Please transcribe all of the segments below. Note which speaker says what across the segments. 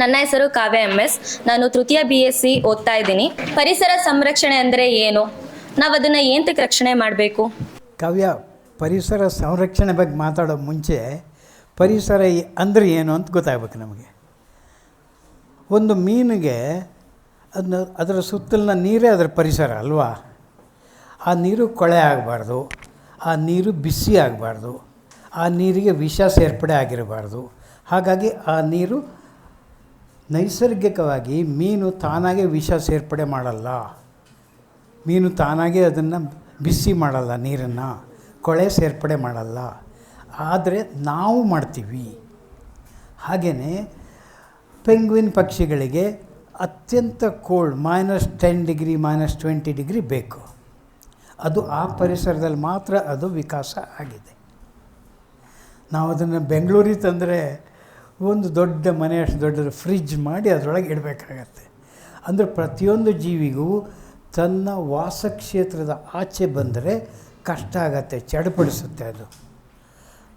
Speaker 1: ನನ್ನ ಹೆಸರು ಕಾವ್ಯ M S. ನಾನು ತೃತೀಯ ಬಿ ಎಸ್ ಸಿ ಓದ್ತಾ ಇದ್ದೀನಿ. ಪರಿಸರ ಸಂರಕ್ಷಣೆ ಅಂದರೆ ಏನು? ನಾವು ಅದನ್ನು ಏಂತಕ್ಕೆ ರಕ್ಷಣೆ ಮಾಡಬೇಕು?
Speaker 2: ಕಾವ್ಯ, ಪರಿಸರ ಸಂರಕ್ಷಣೆ ಬಗ್ಗೆ ಮಾತಾಡೋ ಮುಂಚೆ ಪರಿಸರ ಅಂದರೆ ಏನು ಅಂತ ಗೊತ್ತಾಗಬೇಕು ನಮಗೆ. ಒಂದು ಮೀನಿಗೆ ಅದನ್ನ ಅದರ ಸುತ್ತಲಿನ ನೀರೇ ಅದರ ಪರಿಸರ ಅಲ್ವಾ? ಆ ನೀರು ಕೊಳೆ ಆಗಬಾರ್ದು, ಆ ನೀರು ಬಿಸಿ ಆಗಬಾರ್ದು, ಆ ನೀರಿಗೆ ವಿಷ ಸೇರ್ಪಡೆ ಆಗಿರಬಾರ್ದು. ಹಾಗಾಗಿ ಆ ನೀರು ನೈಸರ್ಗಿಕವಾಗಿ ಮೀನು ತಾನಾಗೆ ವಿಷ ಸೇರ್ಪಡೆ ಮಾಡಲ್ಲ. ಮೀನು ತಾನಾಗೆ ಅದನ್ನು ಬಿಸಿ ಮಾಡಲ್ಲ, ನೀರನ್ನು ಕೊಳೆ ಸೇರ್ಪಡೆ ಮಾಡಲ್ಲ. ಆದರೆ ನಾವು ಮಾಡ್ತೀವಿ. ಹಾಗೆಯೇ ಪೆಂಗ್ವಿನ್ ಪಕ್ಷಿಗಳಿಗೆ ಅತ್ಯಂತ cold minus ten degree minus twenty degree ಬೇಕು. ಅದು ಆ ಪರಿಸರದಲ್ಲಿ ಮಾತ್ರ ಅದು ವಿಕಾಸ ಆಗಿದೆ. ನಾವು ಅದನ್ನು ಬೆಂಗಳೂರಿಗೆ ತಂದರೆ ಒಂದು ದೊಡ್ಡ ಮನೆಯಷ್ಟು ದೊಡ್ಡ ಫ್ರಿಜ್ ಮಾಡಿ ಅದರೊಳಗೆ ಇಡಬೇಕಾಗತ್ತೆ. ಅಂದರೆ ಪ್ರತಿಯೊಂದು ಜೀವಿಗೂ ತನ್ನ ವಾಸಕ್ಷೇತ್ರದ ಆಚೆ ಬಂದರೆ ಕಷ್ಟ ಆಗತ್ತೆ, ಚಡಪಡಿಸುತ್ತೆ ಅದು.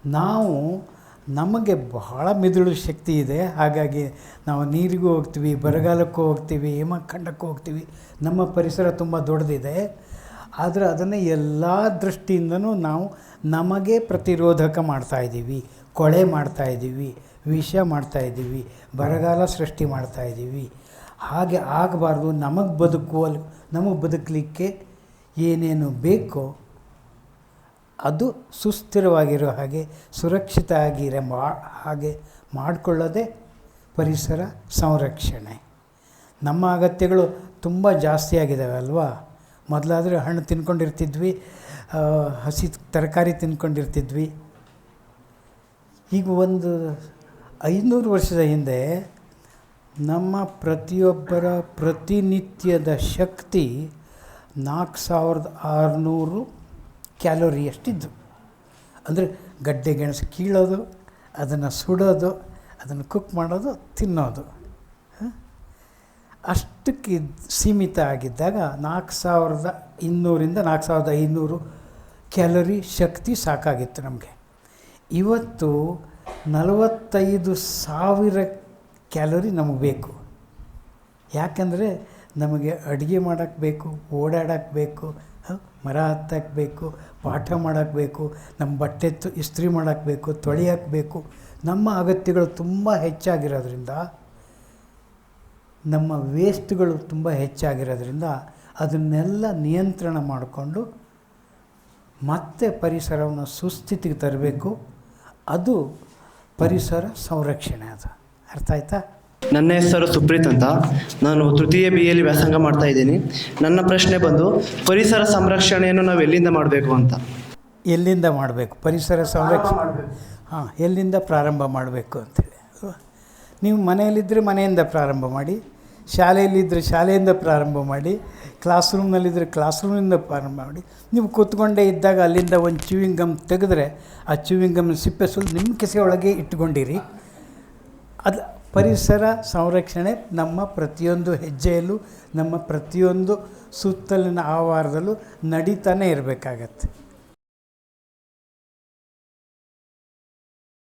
Speaker 2: ನಾವು ನಮಗೆ ಬಹಳ ಮಿದುಳು ಶಕ್ತಿ ಇದೆ. ಹಾಗಾಗಿ ನಾವು ನೀರಿಗೂ ಹೋಗ್ತೀವಿ, ಬರಗಾಲಕ್ಕೂ ಹೋಗ್ತೀವಿ, ಹಿಮಖಂಡಕ್ಕೂ ಹೋಗ್ತೀವಿ. ನಮ್ಮ ಪರಿಸರ ತುಂಬ ದೊಡ್ಡದಿದೆ. ಆದರೆ ಅದನ್ನು ಎಲ್ಲ ದೃಷ್ಟಿಯಿಂದನೂ ನಾವು ನಮಗೆ ಪ್ರತಿರೋಧಕ ಮಾಡ್ತಾಯಿದ್ದೀವಿ ಕೊಳೆ ಮಾಡ್ತಾಯಿದ್ದೀವಿ ವಿಷ ಮಾಡ್ತಾಯಿದ್ದೀವಿ ಬರಗಾಲ ಸೃಷ್ಟಿ ಮಾಡ್ತಾಯಿದ್ದೀವಿ ಹಾಗೆ ಆಗಬಾರ್ದು, ನಮಗೆ ಬದುಕುವ, ನಮಗೆ ಬದುಕಲಿಕ್ಕೆ ಏನೇನು ಬೇಕೋ ಅದು ಸುಸ್ಥಿರವಾಗಿರೋ ಹಾಗೆ, ಸುರಕ್ಷಿತ ಆಗಿರೋ ಮಾ, ಹಾಗೆ ಮಾಡಿಕೊಳ್ಳೋದೇ ಪರಿಸರ ಸಂರಕ್ಷಣೆ. ನಮ್ಮ ಅಗತ್ಯಗಳು ತುಂಬ ಜಾಸ್ತಿ ಆಗಿದ್ದಾವೆ ಅಲ್ವಾ? ಮೊದಲಾದರೆ ಹಣ್ಣು ತಿನ್ಕೊಂಡಿರ್ತಿದ್ವಿ ಹಸಿ ತರಕಾರಿ ತಿನ್ಕೊಂಡಿರ್ತಿದ್ವಿ. ಈಗ ಒಂದು ಐನೂರು ವರ್ಷದ ಹಿಂದೆ ನಮ್ಮ ಪ್ರತಿಯೊಬ್ಬರ ಪ್ರತಿನಿತ್ಯದ ಶಕ್ತಿ ನಾಲ್ಕು ಸಾವಿರದ ಆರುನೂರು ಕ್ಯಾಲೋರಿ ಅಷ್ಟಿದ್ದು. ಅಂದರೆ ಗಡ್ಡೆ ಗೆಣಸು ಕೀಳೋದು, ಅದನ್ನು ಸುಡೋದು, ಅದನ್ನು ಕುಕ್ ಮಾಡೋದು, ತಿನ್ನೋದು? ಅಷ್ಟಕ್ಕೆ ಸೀಮಿತ ಆಗಿದ್ದಾಗ ನಾಲ್ಕು ಸಾವಿರದ ಇನ್ನೂರಿಂದ ನಾಲ್ಕು ಸಾವಿರದ ಐನೂರು ಕ್ಯಾಲೋರಿ ಶಕ್ತಿ ಸಾಕಾಗಿತ್ತು ನಮಗೆ. ಇವತ್ತು ನಲವತ್ತೈದು ಸಾವಿರ ಕ್ಯಾಲೋರಿ ನಮಗೆ ಬೇಕು. ಯಾಕಂದರೆ ನಮಗೆ ಅಡುಗೆ ಮಾಡೋಕ್ಕೆ ಬೇಕು, ಓಡಾಡೋಕ್ಕೆ ಬೇಕು ಮರ ಹತ್ತಕ್ಕೆ ಬೇಕು, ಪಾಠ ಮಾಡೋಕ್ಕೆ ಬೇಕು, ನಮ್ಮ ಬಟ್ಟೆ ತು, ಇಸ್ತ್ರಿ ಮಾಡೋಕ್ಕೆ ಬೇಕು, ತೊಳೆಯೋಕ್ಕೆ ಬೇಕು. ನಮ್ಮ ಅಗತ್ಯಗಳು ತುಂಬ ಹೆಚ್ಚಾಗಿರೋದ್ರಿಂದ, ನಮ್ಮ ವೇಸ್ಟ್ಗಳು ತುಂಬ ಹೆಚ್ಚಾಗಿರೋದ್ರಿಂದ ಅದನ್ನೆಲ್ಲ ನಿಯಂತ್ರಣ ಮಾಡಿಕೊಂಡು ಮತ್ತೆ ಪರಿಸರವನ್ನು ಸುಸ್ಥಿತಿಗೆ ತರಬೇಕು. ಅದು ಪರಿಸರ ಸಂರಕ್ಷಣೆ ಅದು ಅರ್ಥ ಆಯ್ತಾ?
Speaker 3: ನನ್ನ ಹೆಸರು ಸುಪ್ರೀತ್ ಅಂತ. ನಾನು ತೃತೀಯ ಬಿ ಎಲ್ಲಿ ವ್ಯಾಸಂಗ ಮಾಡ್ತಾ ಇದ್ದೀನಿ. ನನ್ನ ಪ್ರಶ್ನೆ ಬಂದು ಪರಿಸರ ಸಂರಕ್ಷಣೆಯನ್ನು ನಾವು ಎಲ್ಲಿಂದ ಮಾಡಬೇಕು ಅಂತ?
Speaker 2: ಎಲ್ಲಿಂದ ಮಾಡಬೇಕು? ಪರಿಸರ ಸಂರಕ್ಷಣೆ ಹಾಂ ಎಲ್ಲಿಂದ ಪ್ರಾರಂಭ ಮಾಡಬೇಕು ಅಂತೇಳಿ. ಅಲ್ವಾ? ನೀವು ಮನೆಯಲ್ಲಿದ್ದರೆ ಮನೆಯಿಂದ ಪ್ರಾರಂಭ ಮಾಡಿ ಶಾಲೆಯಲ್ಲಿದ್ದರೆ ಶಾಲೆಯಿಂದ ಪ್ರಾರಂಭ ಮಾಡಿ ಕ್ಲಾಸ್ ರೂಮ್ನಲ್ಲಿದ್ದರೆ ಕ್ಲಾಸ್ ರೂಮಿಂದ ಪ್ರಾರಂಭ ಮಾಡಿ, ನೀವು ಕೂತ್ಕೊಂಡೇ ಇದ್ದಾಗ ಅಲ್ಲಿಂದ ಒಂದು ಚೂವಿಂಗ್ ಗಮ್ ತೆಗೆದ್ರೆ, ಆ ಚೂವಿಂಗ್ ಗಮ್ ಸಿಪ್ಪೆ ಸುಲ್ ನಿಮ್ಮ ಕೆಸೆಯೊಳಗೆ ಒಳಗೆ ಇಟ್ಕೊಂಡಿರಿ. ಅದು ಪರಿಸರ ಸಂರಕ್ಷಣೆ ನಮ್ಮ ಪ್ರತಿಯೊಂದು ಹೆಜ್ಜೆಯಲ್ಲೂ, ನಮ್ಮ ಪ್ರತಿಯೊಂದು ಸುತ್ತಲಿನ ಆವಾರದಲ್ಲೂ ನಡೀತಾನೆ ಇರಬೇಕಾಗತ್ತೆ.